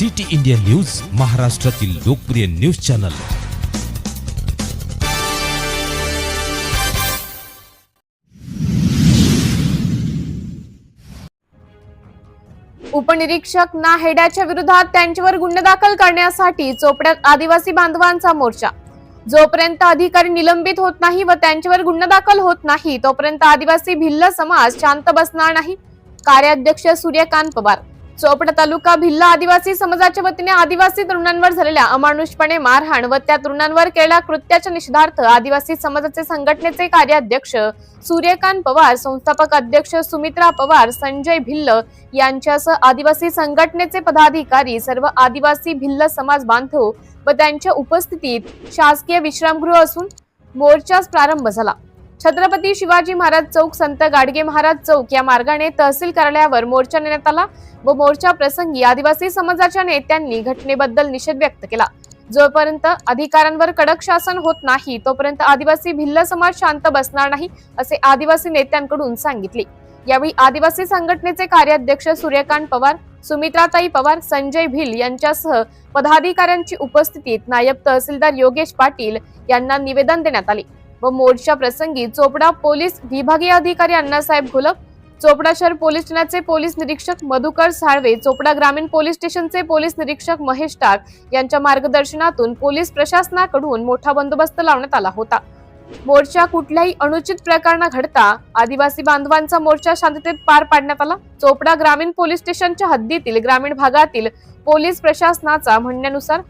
City India news महाराष्ट्रातील लोकप्रिय news channel. उपनिरीक्षक ना हेड्याच्या विरोधात त्यांच्यावर गुन्हे दाखल करण्यासाठी चोपड्यात आदिवासी बांधवांचा मोर्चा. जोपर्यंत अधिकारी निलंबित होत नाही व त्यांच्यावर गुन्हा दाखल होत नाही तोपर्यंत आदिवासी भिल्ल समाज शांत बसणार नाही. कार्याध्यक्ष सूर्यकांत पवार चोपडा तालुका भिल्ल आदिवासी समाजाच्या वतीने आदिवासी तरुणांवर झालेल्या अमानुषपणे मारहाण व त्या तरुणांवर केलेल्या कृत्याच्या निषेधार्थ आदिवासी समाजाचे संघटनेचे कार्याध्यक्ष सूर्यकांत पवार संस्थापक अध्यक्ष सुमित्रा पवार संजय भिल्ल यांच्यासह आदिवासी संघटनेचे पदाधिकारी सर्व आदिवासी भिल्ल समाज बांधव व त्यांच्या उपस्थितीत शासकीय विश्रामगृह असून मोर्चास प्रारंभ झाला. छत्रपती शिवाजी महाराज चौक संत गाडगे महाराज चौक या मार्गाने तहसील कार्यालयावर मोर्चा नेण्यात आला व मोर्चा प्रसंगी आदिवासी समाजाच्या नेत्यांनी घटनेबद्दल निषेध व्यक्त केला. जोपर्यंत अधिकाऱ्यांवर कडक शासन होत नाही तोपर्यंत आदिवासी भिल्ल समाज शांत बसणार नाही असे आदिवासी नेत्यांकडून सांगितले. यावेळी आदिवासी संघटनेचे कार्याध्यक्ष सूर्यकांत पवार सुमित्राताई पवार संजय भिल यांच्यासह पदाधिकाऱ्यांची उपस्थितीत नायब तहसीलदार योगेश पाटील यांना निवेदन देण्यात आले. व मोर्चा प्रसंगी चोपडा पोलीस विभागीय अधिकारी अण्णासाहेब घोलप चोपडा शहर पोलीस ठाण्याचे पोलीस निरीक्षक मधुकर साळवे चोपडा ग्रामीण पोलीस स्टेशनचे पोलीस निरीक्षक महेश टाक यांच्या मार्गदर्शनातून पोलीस प्रशासनाकडून मोठा बंदोबस्त लावण्यात आला होता. मोर्चा कुठल्याही अनुचित प्रकार न घडता आदिवासी बांधवांचा मोर्चा शांततेत पार पाडण्यात आला. चोपडा ग्रामीण पोलीस स्टेशनच्या हद्दीतील ग्रामीण भागातील पोलीस प्रशासनाचा म्हणण्यानुसार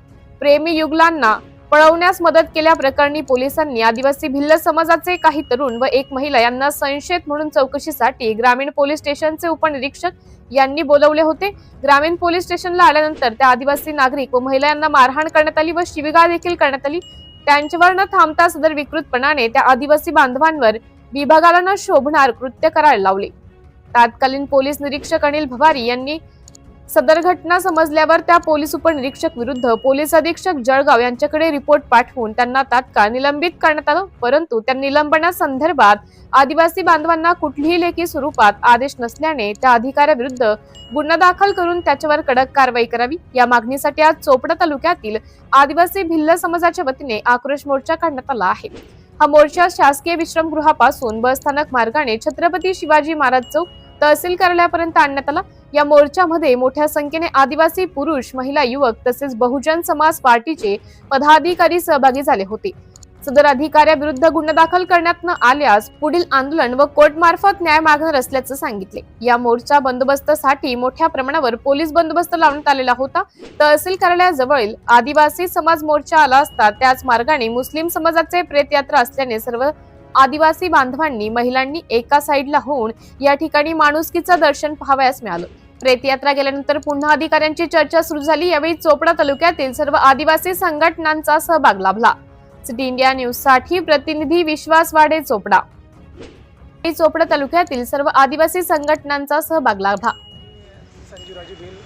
प्रेमी युगलांना पळवण्यास मदत केल्याप्रकरणी पोलिसांनी आदिवासी भिल्ल समाजाचे काही तरुण व एक महिला यांना संशयित म्हणून चौकशीसाठी ग्रामीण पोलीस स्टेशनचे उपनिरीक्षक यांनी बोलवले होते. ग्रामीण पोलीस स्टेशनला आल्यानंतर त्या आदिवासी नागरिक व महिला यांना मारहाण करण्यात आली व शिविगाळ देखील करण्यात आली. त्यांच्यावर न थांबता सदर विकृतपणाने त्या आदिवासी बांधवांवर विभागाला न शोभणार कृत्य करायला लावले. तात्कालीन पोलीस निरीक्षक अनिल भवारी यांनी सदर घटना समजल्यावर त्या पोलीस उपनिरीक्षक विरुद्ध पोलीस अधीक्षक जळगाव यांच्याकडे रिपोर्ट पाठवून त्यांना तात्काळ निलंबित करण्यात आलं परंतु त्या निलंबनासंदर्भात आदिवासी बांधवांना कुठलीही लेखी स्वरूपात आदेश नसल्याने त्या अधिकाऱ्याविरुद्ध गुन्हा दाखल करून त्याच्यावर कडक कारवाई करावी. या मागणीसाठी आज चोपडा तालुक्यातील आदिवासी भिल्ल समाजाच्या वतीने आक्रोश मोर्चा काढण्यात आला आहे. हा मोर्चा शासकीय विश्रामगृहापासून बस स्थानक मार्गाने छत्रपती शिवाजी महाराज चौक तहसील कार्यालयापर्यंत आणण्यात आला. या मोर्चामध्ये मोठ्या संख्येने आदिवासी पुरुष महिला युवक तसेच बहुजन समाज पार्टीचे पदाधिकारी सहभागी झाले होते. सदर अधिकाऱ्याविरुद्ध गुन्हा दाखल करण्यात न आल्यास पुढील आंदोलन व कोर्ट मार्फत न्याय मागणार असल्याचं सांगितले. या मोर्चा बंदोबस्तासाठी मोठ्या प्रमाणावर पोलीस बंदोबस्त लावण्यात आलेला होता. तहसील कार्यालयाजवळील आदिवासी समाज मोर्चा आला असता त्याच मार्गाने मुस्लिम समाजाचे प्रेतयात्रा असल्याने सर्व आदिवासी बांधवांनी महिलांनी एका साईडला होऊन या ठिकाणी माणुसकीचं दर्शन पाहावयास मिळालं. प्रेतयात्रा गेल्यानंतर पुन्हा अधिकाऱ्यांची चर्चा सुरू झाली. यावेळी चोपडा तालुक्यातील सर्व आदिवासी संघटनांचा सहभाग लाभला. सिटी इंडिया न्यूजसाठी प्रतिनिधी विश्वास वाडे चोपडा. चोपडा तालुक्यातील सर्व आदिवासी संघटनांचा सहभाग लाभला. संजूराजे भिल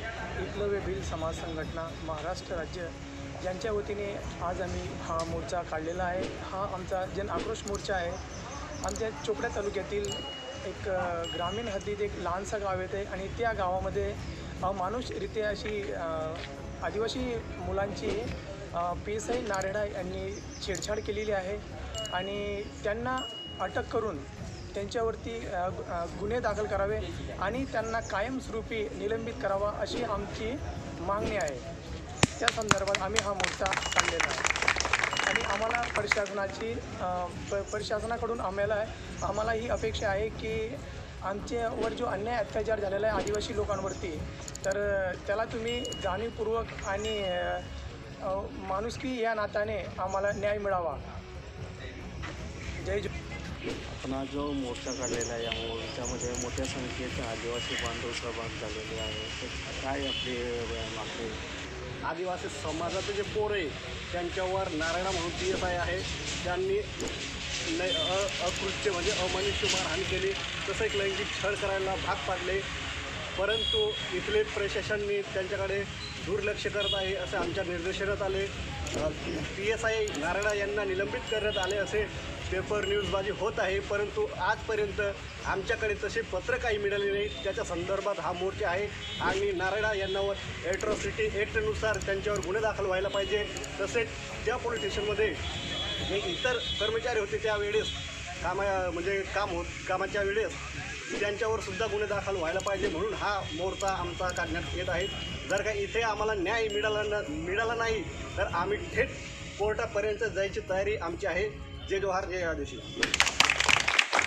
एकलव्य भिल समाज संघटना महाराष्ट्र राज्य यांच्या वतीने आज आम्ही हा मोर्चा काढलेला आहे. हा आमचा जन आक्रोश मोर्चा आहे. आमच्या चोपड्या तालुक्यातील एक ग्रामीण हद्दीत एक लहानसं गाव येते आणि त्या गावामध्ये मानुषरित्या अशी आदिवासी मुलांची पी एस आय नारेडा यांनी छेडछाड केलेली आहे आणि त्यांना अटक करून त्यांच्यावरती गुन्हे दाखल करावे आणि त्यांना कायमस्वरूपी निलंबित करावा अशी आमची मागणी आहे. त्या संदर्भात आम्ही हा मोर्चा काढलेला आहे. आणि आम्हाला प्रशासनाची प प्रशासनाकडून आम्हाला आम्हाला ही अपेक्षा आहे की आमच्यावर जो अन्याय अत्याचार झालेला आहे आदिवासी लोकांवरती तर त्याला तुम्ही जाणीवपूर्वक आणि माणुसकी या नात्याने आम्हाला न्याय मिळावा. जय जो आपण जो मोर्चा काढलेला आहे या मोर्चामध्ये मोठ्या संख्येचे आदिवासी बांधव सहभाग झालेले आहे काय आपले मागणी आदिवासी समाजाचे जे पोरं आहे त्यांच्यावर नारायणा म्हणून पी एस आय आहे. त्यांनी लै अकृत्य म्हणजे अमनुष्य मारहाण केली. तसं एक लैंगिक छळ करायला भाग पाडले. परंतु इथले प्रशासनने त्यांच्याकडे दुर्लक्ष करत आहे असे आमच्या निर्देशनात आले. पी एस आय नारायणा यांना निलंबित करण्यात आले असे पेपर न्यूजबाजी होत आहे परंतु आजपर्यंत आमच्याकडे तसे पत्र काही मिळाले नाही. त्याच्या संदर्भात हा मोर्चा आहे. आणि नारायणा यांनावर ॲट्रॉसिटी ॲक्टनुसार त्यांच्यावर गुन्हे दाखल व्हायला पाहिजे. तसेच ज्या पोलीस स्टेशनमध्ये जे इतर कर्मचारी होते त्यावेळेस कामा म्हणजे काम होत कामाच्या वेळेस त्यांच्यावर सुद्धा गुन्हे दाखल व्हायला पाहिजे म्हणून हा मोर्चा आमचा काढण्यात येत आहे. जर का इथे आम्हाला न्याय मिळाला न मिळाला नाही तर आम्ही थेट कोर्टापर्यंत जायची तयारी आमची आहे. जय जोहार जय दिवशी